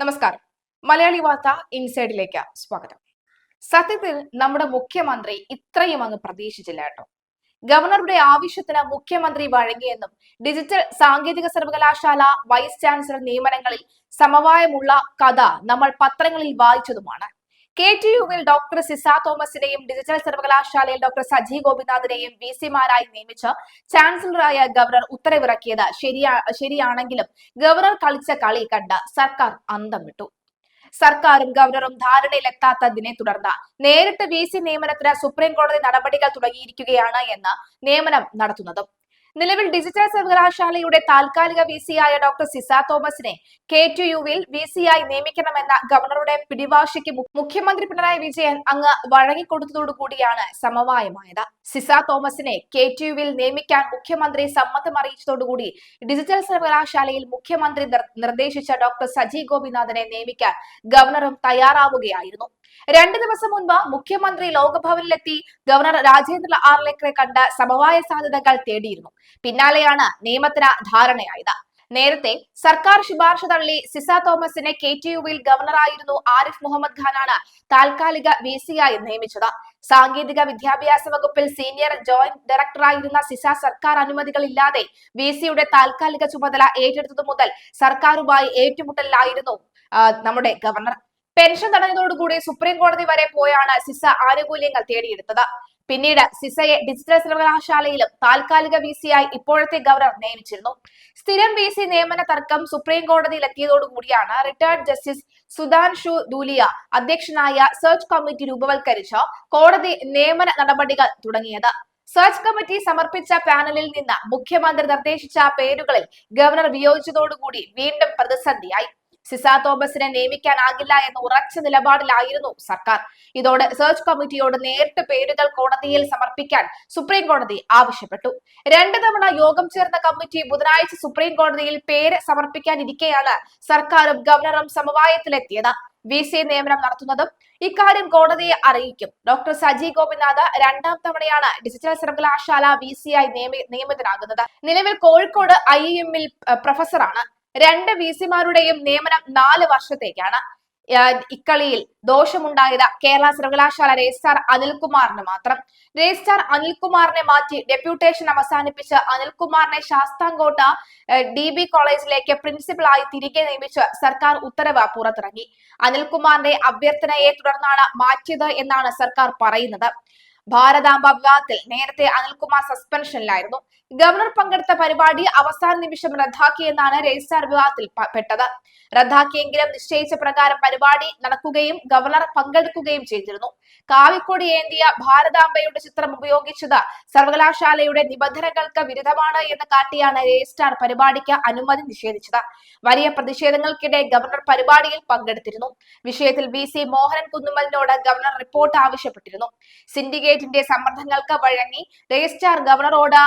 നമസ്കാരം. മലയാളി വാർത്ത ഇൻസൈഡിലേക്ക് സ്വാഗതം. സത്യത്തിൽ നമ്മുടെ മുഖ്യമന്ത്രി ഇത്രയും അങ്ങ് പ്രതീക്ഷിച്ചില്ല കേട്ടോ. ഗവർണറുടെ ആവശ്യത്തിന് മുഖ്യമന്ത്രി വഴങ്ങിയെന്നും ഡിജിറ്റൽ സാങ്കേതിക സർവകലാശാല വൈസ് ചാൻസലർ നിയമനങ്ങളിൽ സമവായമുള്ള കഥ നമ്മൾ പത്രങ്ങളിൽ വായിച്ചതുമാണ്. കെ ടി യുവിൽ ഡോക്ടർ സിസ തോമസിനെയും ഡിജിറ്റൽ സർവകലാശാലയിൽ ഡോക്ടർ സജി ഗോപിനാഥിനെയും വി സിമാരായി നിയമിച്ച് ചാൻസലറായ ഗവർണർ ഉത്തരവിറക്കിയത് ശരിയാ ശരിയാണെങ്കിലും ഗവർണർ കളിച്ച കളി കണ്ട് സർക്കാർ അന്തം വിട്ടു. സർക്കാരും ഗവർണറും ധാരണയിലെത്താത്തതിനെ തുടർന്ന് നേരിട്ട് വി സി നിയമനത്തിന് സുപ്രീം കോടതി നടപടികൾ തുടങ്ങിയിരിക്കുകയാണ് എന്ന് നിയമനം നടത്തുന്നതും. നിലവിൽ ഡിജിറ്റൽ സർവകലാശാലയുടെ താൽക്കാലിക വി സിയായ ഡോക്ടർ സിസ തോമസിനെ കെ ടു യുവിൽ വി സിയായി നിയമിക്കണമെന്ന ഗവർണറുടെ പിടിവാശിക്ക് മുഖ്യമന്ത്രി പിണറായി വിജയൻ അങ്ങ് വഴങ്ങിക്കൊടുത്തതോടുകൂടിയാണ് സമവായമായത്. സിസ തോമസിനെ കെ ടു യുവിൽ നിയമിക്കാൻ മുഖ്യമന്ത്രി സമ്മതം അറിയിച്ചതോടുകൂടി ഡിജിറ്റൽ സർവകലാശാലയിൽ മുഖ്യമന്ത്രി നിർദ്ദേശിച്ച ഡോക്ടർ സജി ഗോപിനാഥനെ നിയമിക്കാൻ ഗവർണറും തയ്യാറാവുകയായിരുന്നു. രണ്ട് ദിവസം മുൻപ് മുഖ്യമന്ത്രി ലോകഭവനിലെത്തി ഗവർണർ രാജേന്ദ്ര ആർലേക്കറെ കണ്ട് സമവായ സാധ്യതകൾ തേടിയിരുന്നു. പിന്നാലെയാണ് നിയമത്തിന് ധാരണയായത്. നേരത്തെ സർക്കാർ ശുപാർശ തള്ളി സിസ തോമസിനെ കെ ടി യുവിൽ ഗവർണറായിരുന്നു ആരിഫ് മുഹമ്മദ് ഖാനാണ് താൽക്കാലിക വി സിയായി നിയമിച്ചത്. സാങ്കേതിക വിദ്യാഭ്യാസ വകുപ്പിൽ സീനിയർ ജോയിന്റ് ഡയറക്ടറായിരുന്ന സിസ സർക്കാർ അനുമതികളില്ലാതെ വി സിയുടെ താൽക്കാലിക ചുമതല ഏറ്റെടുത്തതു മുതൽ സർക്കാരുമായി ഏറ്റുമുട്ടലിലായിരുന്നു നമ്മുടെ ഗവർണർ. പെൻഷൻ തടഞ്ഞതോടുകൂടി സുപ്രീം കോടതി വരെ പോയാണ് സിസ ആനുകൂല്യങ്ങൾ തേടിയെടുത്തത്. പിന്നീട് സിസയെ ഡിജിറ്റൽ സർവകലാശാലയിലും താൽക്കാലിക വി സിയായി ഇപ്പോഴത്തെ ഗവർണർ നിയമിച്ചിരുന്നു. സ്ഥിരം വി സി നിയമന തർക്കം സുപ്രീം കോടതിയിൽ എത്തിയതോടുകൂടിയാണ് റിട്ടയർഡ് ജസ്റ്റിസ് സുധാൻഷു ദൂലിയ അധ്യക്ഷനായ സെർച്ച് കമ്മിറ്റി രൂപവൽക്കരിച്ച് കോടതി നിയമന നടപടികൾ തുടങ്ങിയത്. സെർച്ച് കമ്മിറ്റി സമർപ്പിച്ച പാനലിൽ നിന്ന് മുഖ്യമന്ത്രി നിർദ്ദേശിച്ച പേരുകളിൽ ഗവർണർ വിയോജിച്ചതോടുകൂടി വീണ്ടും പ്രതിസന്ധിയായി. സിസ തോമസിനെ നിയമിക്കാനാകില്ല എന്ന ഉറച്ച നിലപാടിലായിരുന്നു സർക്കാർ. ഇതോടെ സെർച്ച് കമ്മിറ്റിയോട് നേരിട്ട് പേരുകൾ കോടതിയിൽ സമർപ്പിക്കാൻ സുപ്രീം കോടതി ആവശ്യപ്പെട്ടു. രണ്ട് തവണ യോഗം ചേർന്ന കമ്മിറ്റി ബുധനാഴ്ച സുപ്രീം കോടതിയിൽ പേര് സമർപ്പിക്കാനിരിക്കെയാണ് സർക്കാരും ഗവർണറും സമവായത്തിലെത്തിയത്. വി സി നിയമനം നടത്തുന്നതും ഇക്കാര്യം കോടതിയെ അറിയിക്കും. ഡോക്ടർ സജി ഗോപിനാഥ് രണ്ടാം തവണയാണ് ഡിജിറ്റൽ സർവകലാശാല വി സി ആയി നിയമി നിയമിതനാകുന്നത്. നിലവിൽ കോഴിക്കോട് ഐ എമ്മിൽ പ്രൊഫസറാണ്. രണ്ട് വി സിമാരുടെയും നിയമനം നാല് വർഷത്തേക്കാണ്. ഇക്കളിയിൽ ദോഷമുണ്ടായത് കേരള സർവകലാശാല രജിസ്ട്രാർ അനിൽകുമാറിന് മാത്രം. രജിസ്ട്രാർ അനിൽകുമാറിനെ മാറ്റി ഡെപ്യൂട്ടേഷൻ അവസാനിപ്പിച്ച് അനിൽകുമാറിനെ ശാസ്താംകോട്ട ഡി ബി കോളേജിലേക്ക് പ്രിൻസിപ്പളായി തിരികെ നിയമിച്ച് സർക്കാർ ഉത്തരവ് പുറത്തിറങ്ങി. അനിൽകുമാറിന്റെ അഭ്യർത്ഥനയെ തുടർന്നാണ് മാറ്റിയത് എന്നാണ് സർക്കാർ പറയുന്നത്. ഭാരതാംബ വിവാദത്തിൽ നേരത്തെ അനിൽകുമാർ സസ്പെൻഷനിലായിരുന്നു ഗവർണർ പങ്കെടുത്ത പരിപാടി അവസാന നിമിഷം റദ്ദാക്കിയെന്നാണ് രജിസ്ട്രാർ വിവാദത്തിൽ പ- പെട്ടത്. റദ്ദാക്കിയെങ്കിലും നിശ്ചയിച്ച പ്രകാരം പരിപാടി നടക്കുകയും ഗവർണർ പങ്കെടുക്കുകയും ചെയ്തിരുന്നു. കാവിക്കൊടി ഏന്തിയ ഭാരതാംബയുടെ ചിത്രം ഉപയോഗിച്ചത് സർവകലാശാലയുടെ നിബന്ധനകൾക്ക് വിരുദ്ധമാണ് എന്ന് കാട്ടിയാണ് രജിസ്ട്രാർ പരിപാടിക്ക് അനുമതി നിഷേധിച്ചത്. വലിയ പ്രതിഷേധങ്ങൾക്കിടെ ഗവർണർ പരിപാടിയിൽ പങ്കെടുത്തിരുന്നു. വിഷയത്തിൽ വി സി മോഹനൻ കുന്നുമലിനോട് ഗവർണർ റിപ്പോർട്ട് ആവശ്യപ്പെട്ടിരുന്നു. സിൻഡിക്കേറ്റിന്റെ സമ്മർദ്ദങ്ങൾക്ക് വഴങ്ങി രജിസ്ട്രാർ ഗവർണറോട്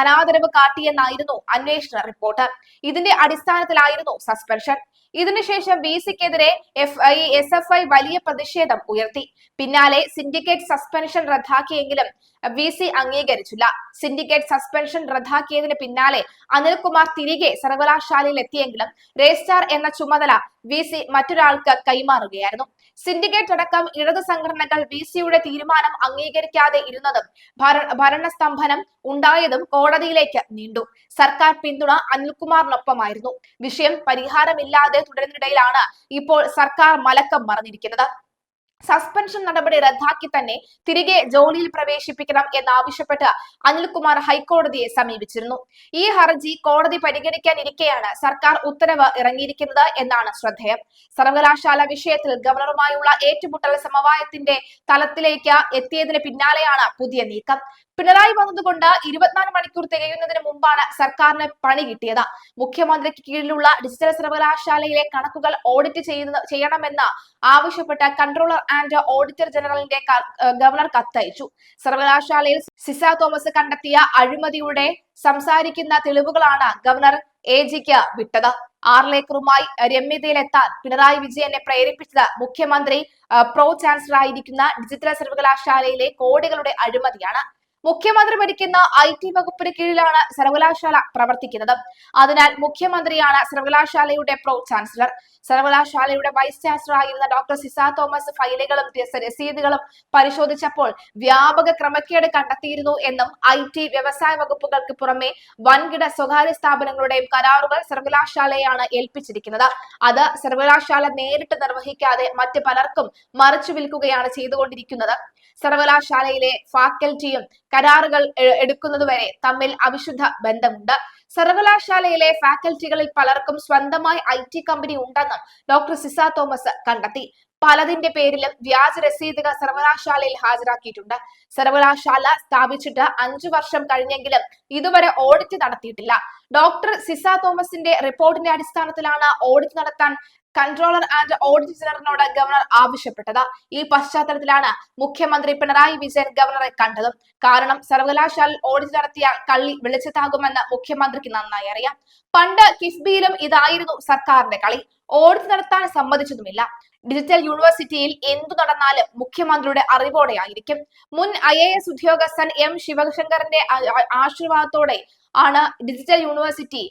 അനാദരവ് കാട്ടിയെന്നായിരുന്നു അന്വേഷണ റിപ്പോർട്ട്. ഇതിന്റെ അടിസ്ഥാനത്തിലായിരുന്നു സസ്പെൻഷൻ. ഇതിനുശേഷം V സിക്കെതിരെ F I S F I വലിയ പ്രതിഷേധം ഉയർത്തി. പിന്നാലെ സിൻഡിക്കേറ്റ് സസ്പെൻഷൻ റദ്ദാക്കിയെങ്കിലും വി സി അംഗീകരിച്ചില്ല. സിൻഡിക്കേറ്റ് സസ്പെൻഷൻ റദ്ദാക്കിയതിന് പിന്നാലെ അനിൽകുമാർ തിരികെ സർവകലാശാലയിൽ എത്തിയെങ്കിലും രജിസ്ട്രാർ എന്ന ചുമതല വി സി മറ്റൊരാൾക്ക് കൈമാറുകയായിരുന്നു. സിൻഡിക്കേറ്റ് അടക്കം ഇടതു സംഘടനകൾ വി സിയുടെ തീരുമാനം അംഗീകരിക്കാതെ ഇരുന്നതും ഭര- ഭരണസ്തംഭനം ഉണ്ടായതും കോടതിയിലേക്ക് നീണ്ടു. സർക്കാർ പിന്തുണ അനിൽകുമാറിനൊപ്പമായിരുന്നു. വിഷയം പരിഹാരമില്ലാതെ തുടരുന്നിടയിലാണ് ഇപ്പോൾ സർക്കാർ മലക്കം മറന്നിരിക്കുന്നത് സസ്പെൻഷൻ നടപടി റദ്ദാക്കി തന്നെ തിരികെ ജോലിയിൽ പ്രവേശിപ്പിക്കണം എന്നാവശ്യപ്പെട്ട് അനിൽകുമാർ ഹൈക്കോടതിയെ സമീപിച്ചിരുന്നു. ഈ ഹർജി കോടതി പരിഗണിക്കാനിരിക്കെയാണ് സർക്കാർ ഉത്തരവ് ഇറങ്ങിയിരിക്കുന്നത് എന്നാണ് ശ്രദ്ധേയം. സർവകലാശാല വിഷയത്തിൽ ഗവർണറുമായുള്ള ഏറ്റുമുട്ടൽ സമവായത്തിന്റെ തലത്തിലേക്ക് എത്തിയതിന് പിന്നാലെയാണ് പുതിയ നീക്കം. പിണറായി വന്നതുകൊണ്ട് ഇരുപത്തിനാല് മണിക്കൂർ തികയുന്നതിന് മുമ്പാണ് സർക്കാരിന് പണി കിട്ടിയത്. മുഖ്യമന്ത്രിക്ക് കീഴിലുള്ള ഡിജിറ്റൽ സർവകലാശാലയിലെ കണക്കുകൾ ഓഡിറ്റ് ചെയ്യുന്ന ചെയ്യണമെന്ന് ആവശ്യപ്പെട്ട കൺട്രോളർ ആൻഡ് ഓഡിറ്റർ ജനറലിന്റെ ഗവർണർ കത്തയച്ചു. സർവകലാശാലയിൽ സിസ തോമസ് കണ്ടെത്തിയ അഴിമതിയുടെ സംസാരിക്കുന്ന തെളിവുകളാണ് ഗവർണർ എ ജിക്ക് വിട്ടത്. ആർലേക്കറുമായി രമ്യതയിലെത്താൻ പിണറായി വിജയനെ പ്രേരിപ്പിച്ചത് മുഖ്യമന്ത്രി പ്രോ ചാൻസലർ ആയിരിക്കുന്ന ഡിജിറ്റൽ സർവകലാശാലയിലെ കോടികളുടെ അഴിമതിയാണ്. മുഖ്യമന്ത്രി ഭരിക്കുന്ന ഐ ടി വകുപ്പിന് കീഴിലാണ് സർവകലാശാല പ്രവർത്തിക്കുന്നത്. അതിനാൽ മുഖ്യമന്ത്രിയാണ് സർവകലാശാലയുടെ പ്രോ ചാൻസലർ. സർവകലാശാലയുടെ വൈസ് ചാൻസലർ ആയിരുന്ന ഡോക്ടർ സിസ തോമസ് ഫയലുകളും രസീതുകളും പരിശോധിച്ചപ്പോൾ വ്യാപക ക്രമക്കേട് കണ്ടെത്തിയിരുന്നു എന്നും ഐ ടി വ്യവസായ വകുപ്പുകൾക്ക് പുറമെ വൻകിട സ്വകാര്യ സ്ഥാപനങ്ങളുടെയും കരാറുകൾ സർവകലാശാലയാണ് ഏൽപ്പിച്ചിരിക്കുന്നത്. അത് സർവകലാശാല നേരിട്ട് നിർവഹിക്കാതെ മറ്റ് പലർക്കും മറിച്ചു വിൽക്കുകയാണ് ചെയ്തുകൊണ്ടിരിക്കുന്നത്. സർവകലാശാലയിലെ ഫാക്കൽറ്റിയും കരാറുകൾ എടുക്കുന്നതുവരെ തമ്മിൽ അവിശുദ്ധ ബന്ധമുണ്ട്. സർവകലാശാലയിലെ ഫാക്കൽറ്റികളിൽ പലർക്കും സ്വന്തമായി ഐ ടി കമ്പനി ഉണ്ടെന്നും ഡോക്ടർ സിസ തോമസ് കണ്ടെത്തി. പലതിന്റെ പേരിലും വ്യാജ രസീതുകൾ സർവകലാശാലയിൽ ഹാജരാക്കിയിട്ടുണ്ട്. സർവകലാശാല സ്ഥാപിച്ചിട്ട് അഞ്ചു വർഷം കഴിഞ്ഞെങ്കിലും ഇതുവരെ ഓഡിറ്റ് നടത്തിയിട്ടില്ല. ഡോക്ടർ സിസ തോമസിന്റെ റിപ്പോർട്ടിന്റെ അടിസ്ഥാനത്തിലാണ് ഓഡിറ്റ് നടത്താൻ കൺട്രോളർ ആൻഡ് ഓഡിറ്റ് ജനറലിനോട് ഗവർണർ ആവശ്യപ്പെട്ടത്. ഈ പശ്ചാത്തലത്തിലാണ് മുഖ്യമന്ത്രി പിണറായി വിജയൻ ഗവർണറെ കണ്ടതും. കാരണം സർവകലാശാല ഓഡിറ്റ് നടത്തിയ കള്ളി വെളിച്ചത്താകുമെന്ന് മുഖ്യമന്ത്രിക്ക് നന്നായി അറിയാം. പണ്ട് കിഫ്ബിയിലും ഇതായിരുന്നു സർക്കാരിന്റെ കളി. ഓഡിറ്റ് നടത്താൻ സമ്മതിച്ചതുമില്ല. ഡിജിറ്റൽ യൂണിവേഴ്സിറ്റിയിൽ എന്തു നടന്നാലും മുഖ്യമന്ത്രിയുടെ അറിവോടെ ആയിരിക്കും മുൻ ഐ എ എസ് ഉദ്യോഗസ്ഥൻ എം ശിവശങ്കറിന്റെ ആശീർവാദത്തോടെ ആണ് ഡിജിറ്റൽ യൂണിവേഴ്സിറ്റി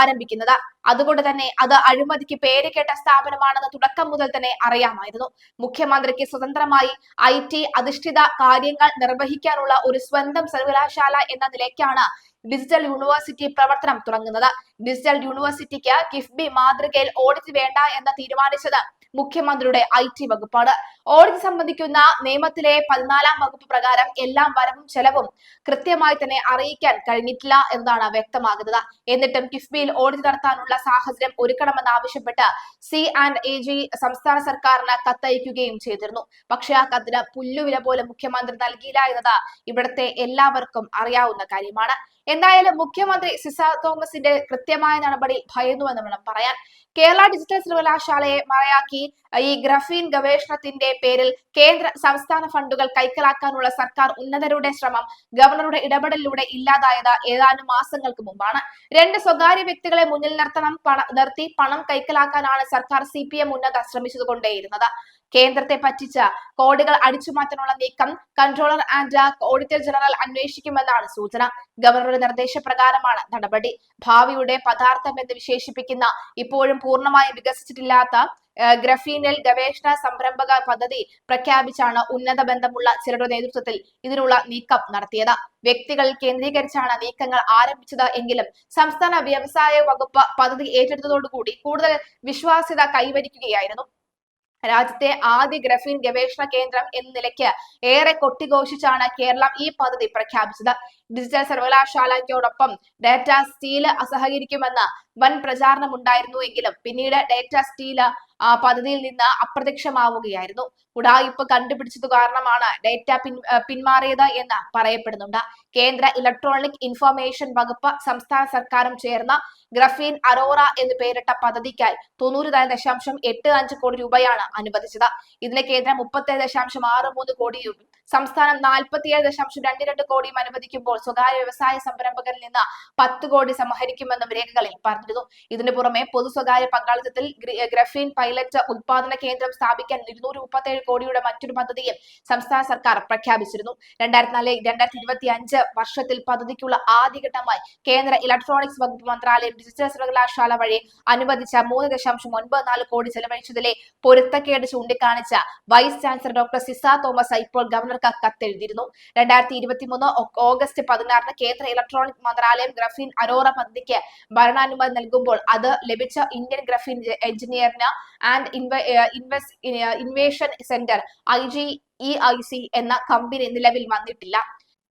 ആരംഭിക്കുന്നത്. അതുകൊണ്ട് തന്നെ അത് അഴിമതിക്ക് പേര് കേട്ട സ്ഥാപനമാണെന്ന് തുടക്കം മുതൽ തന്നെ അറിയാമായിരുന്നു. മുഖ്യമന്ത്രിക്ക് സ്വതന്ത്രമായി ഐ ടി അധിഷ്ഠിത കാര്യങ്ങൾ നിർവഹിക്കാനുള്ള ഒരു സ്വന്തം സർവകലാശാല എന്ന നിലയ്ക്കാണ് ഡിജിറ്റൽ യൂണിവേഴ്സിറ്റി പ്രവർത്തനം തുടങ്ങുന്നത്. ഡിജിറ്റൽ യൂണിവേഴ്സിറ്റിക്ക് കിഫ്ബി മാതൃകയിൽ ഓഡിറ്റ് വേണ്ട എന്ന് തീരുമാനിച്ചത് മുഖ്യമന്ത്രിയുടെ ഐ ടി വകുപ്പാണ്. ഓഡിറ്റ് സംബന്ധിക്കുന്ന നിയമത്തിലെ പതിനാലാം വകുപ്പ് പ്രകാരം എല്ലാം വരവും ചെലവും കൃത്യമായി തന്നെ അറിയിക്കാൻ കഴിഞ്ഞിട്ടില്ല എന്നതാണ് വ്യക്തമാകുന്നത്. എന്നിട്ടും കിഫ്ബിയിൽ ഓഡിറ്റ് നടത്താനുള്ള സാഹചര്യം ഒരുക്കണമെന്ന് ആവശ്യപ്പെട്ട് സി ആൻഡ് എ ജി സംസ്ഥാന സർക്കാരിന് കത്തയക്കുകയും ചെയ്തിരുന്നു. പക്ഷെ ആ കത്തിന് പുല്ലുവില പോലെ മുഖ്യമന്ത്രി നൽകിയില്ല എന്നത് ഇവിടുത്തെ എല്ലാവർക്കും അറിയാവുന്ന കാര്യമാണ്. എന്തായാലും മുഖ്യമന്ത്രി സിസ തോമസിന്റെ കൃത്യമായ നടപടി ഭയന്നുവെന്ന് വേണം പറയാൻ. കേരള ഡിജിറ്റൽ സർവകലാശാലയെ മറയാക്കി ഈ ഗ്രഫീൻ ഗവേഷണത്തിന്റെ പേരിൽ കേന്ദ്ര സംസ്ഥാന ഫണ്ടുകൾ കൈക്കലാക്കാനുള്ള സർക്കാർ ഉന്നതരുടെ ശ്രമം ഗവർണറുടെ ഇടപെടലിലൂടെ ഇല്ലാതായത് ഏതാനും മാസങ്ങൾക്ക് മുമ്പാണ്. രണ്ട് സ്വകാര്യ വ്യക്തികളെ മുന്നിൽ നിർത്തണം പണ നിർത്തി പണം കൈക്കലാക്കാനാണ് സർക്കാർ സി പി എം ഉന്നത ശ്രമിച്ചതുകൊണ്ടേയിരുന്നത്. കേന്ദ്രത്തെ പറ്റിച്ച കോഡുകൾ അടിച്ചുമാറ്റാനുള്ള നീക്കം കൺട്രോളർ ആൻഡ് ഓഡിറ്റർ ജനറൽ അന്വേഷിക്കുമെന്നാണ് സൂചന. ഗവർണറുടെ നിർദ്ദേശപ്രകാരമാണ് നടപടി. ഭാവിയുടെ പദാർത്ഥം എന്ന് വിശേഷിപ്പിക്കുന്ന ഇപ്പോഴും പൂർണമായും വികസിച്ചിട്ടില്ലാത്ത ഗ്രഫീനിൽ ഗവേഷണ സംരംഭക പദ്ധതി പ്രഖ്യാപിച്ചാണ് ഉന്നത ബന്ധമുള്ള ചിലരുടെ നേതൃത്വത്തിൽ ഇതിനുള്ള നീക്കം നടത്തിയത്. വ്യക്തികൾ കേന്ദ്രീകരിച്ചാണ് നീക്കങ്ങൾ ആരംഭിച്ചത് എങ്കിലും സംസ്ഥാന വ്യവസായ വകുപ്പ് പദ്ധതി ഏറ്റെടുത്തതോടുകൂടി കൂടുതൽ വിശ്വാസ്യത കൈവരിക്കുകയായിരുന്നു. രാജ്യത്തെ ആദ്യ ഗ്രഫീൻ ഗവേഷണ കേന്ദ്രം എന്ന നിലയ്ക്ക് ഏറെ കൊട്ടിഘോഷിച്ചാണ് കേരളം ഈ പദ്ധതി പ്രഖ്യാപിച്ചത്. ഡിജിറ്റൽ സർവകലാശാലയ്ക്കോടൊപ്പം ഡാറ്റ സ്റ്റീൽ അസഹകരിക്കുമെന്ന് വൻ പ്രചാരണം ഉണ്ടായിരുന്നു എങ്കിലും പിന്നീട് ഡേറ്റ സ്റ്റീൽ പദ്ധതിയിൽ നിന്ന് അപ്രത്യക്ഷമാവുകയായിരുന്നു. ഉടായിപ്പ് കണ്ടുപിടിച്ചത് കാരണമാണ് ഡേറ്റ പിൻ പിന്മാറിയത് എന്ന് പറയപ്പെടുന്നുണ്ട്. കേന്ദ്ര ഇലക്ട്രോണിക് ഇൻഫർമേഷൻ വകുപ്പ് സംസ്ഥാന സർക്കാരും ചേർന്ന ഗ്രഫീൻ അറോറ എന്ന് പേരിട്ട പദ്ധതിക്കായി തൊണ്ണൂറ് ദശാംശം എട്ട് അഞ്ച് കോടി രൂപയാണ് അനുവദിച്ചത്. ഇതിന് കേന്ദ്രം മുപ്പത്തി ദശാംശം ആറ് മൂന്ന് കോടിയും സംസ്ഥാനം നാൽപ്പത്തിയേഴ് ദശാംശം രണ്ട് രണ്ട് കോടിയും അനുവദിക്കുമ്പോൾ സ്വകാര്യ വ്യവസായ സംരംഭകരിൽ നിന്ന് പത്ത് കോടി സംഹരിക്കുമെന്നും രേഖകളിൽ പറഞ്ഞിരുന്നു ഇതിനു പുറമെ പൊതു സ്വകാര്യ പങ്കാളിത്തത്തിൽ ഗ്രഫീൻ പൈലറ്റ് ഉത്പാദന കേന്ദ്രം സ്ഥാപിക്കാൻ ഇരുന്നൂറ്റി മുപ്പത്തേഴ് കോടിയുടെ മറ്റൊരു പദ്ധതിയും സംസ്ഥാന സർക്കാർ പ്രഖ്യാപിച്ചിരുന്നു. രണ്ടായിരത്തി നാല് രണ്ടായിരത്തി ഇരുപത്തി അഞ്ച് വർഷത്തിൽ പദ്ധതിക്കുള്ള ആദ്യഘട്ടമായി കേന്ദ്ര ഇലക്ട്രോണിക്സ് വകുപ്പ് മന്ത്രാലയം ഡിജിറ്റൽ സർവകലാശാല വഴി അനുവദിച്ച മൂന്ന് ദശാംശം ഒൻപത് നാല് കോടി ചെലവഴിച്ചതിലെ പൊരുത്തക്കേട് ചൂണ്ടിക്കാണിച്ച vice chancellor doctor Ciza Thomas ഇപ്പോൾ ഗവർണർക്ക് കത്തെഴുതിയിരുന്നു. രണ്ടായിരത്തി ഇരുപത്തി മൂന്ന് ഓഗസ്റ്റ് പതിനാറിന് കേന്ദ്ര ഇലക്ട്രോണിക് മന്ത്രാലയം ഗ്രഫീൻ അരോറ പദ്ധതിക്ക് ഭരണാനുമതി നൽകുമ്പോൾ അത് ലഭിച്ച Indian ഗ്രഫ് എഞ്ചിനീയറിന് and innovation centre I G E I C എന്ന കമ്പനി നിലവിൽ വന്നിട്ടില്ല.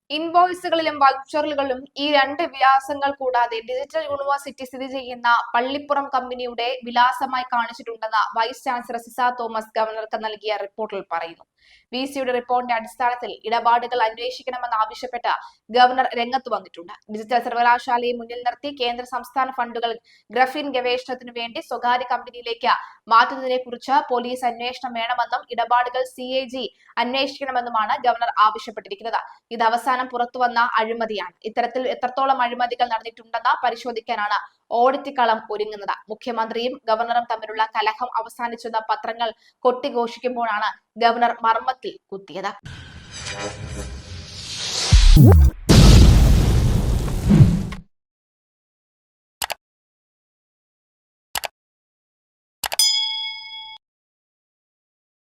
ഇൻവോയ്സുകളിലും വൗച്ചറുകളിലും ഈ രണ്ട് വിലാസങ്ങൾ കൂടാതെ ഡിജിറ്റൽ യൂണിവേഴ്സിറ്റി സ്ഥിതി ചെയ്യുന്ന പള്ളിപ്പുറം കമ്പനിയുടെ വിലാസമായി കാണിച്ചിട്ടുണ്ടെന്ന് വൈസ് ചാൻസലർ സിസ തോമസ് ഗവർണർക്ക് നൽകിയ റിപ്പോർട്ടിൽ പറയുന്നു. വി സിയുടെ റിപ്പോർട്ടിന്റെ അടിസ്ഥാനത്തിൽ ഇടപാടുകൾ അന്വേഷിക്കണമെന്ന് ആവശ്യപ്പെട്ട് ഗവർണർ രംഗത്ത് വന്നിട്ടുണ്ട്. ഡിജിറ്റൽ സർവകലാശാലയെ മുന്നിൽ നിർത്തി കേന്ദ്ര സംസ്ഥാന ഫണ്ടുകൾ ഗ്രഫിൻ ഗവേഷണത്തിനു വേണ്ടി സ്വകാര്യ കമ്പനിയിലേക്ക് മാറ്റുന്നതിനെ കുറിച്ച് പോലീസ് അന്വേഷണം വേണമെന്നും ഇടപാടുകൾ സി എ ജി അന്വേഷിക്കണമെന്നുമാണ് ഗവർണർ ആവശ്യപ്പെട്ടിരിക്കുന്നത്. ഇത് അവസാനം പുറത്തുവന്ന അഴിമതിയാണ്. ഇത്തരത്തിൽ എത്രത്തോളം അഴിമതികൾ നടന്നിട്ടുണ്ടെന്ന് പരിശോധിക്കാനാണ് ഓഡിറ്റ് കളം ഒരുങ്ങുന്നത്. മുഖ്യമന്ത്രിയും ഗവർണറും തമ്മിലുള്ള കലഹം അവസാനിച്ചെന്ന പത്രങ്ങൾ കൊട്ടിഘോഷിക്കുമ്പോഴാണ് ഗവർണർ മർമ്മത്തിൽ കുത്തിയത്.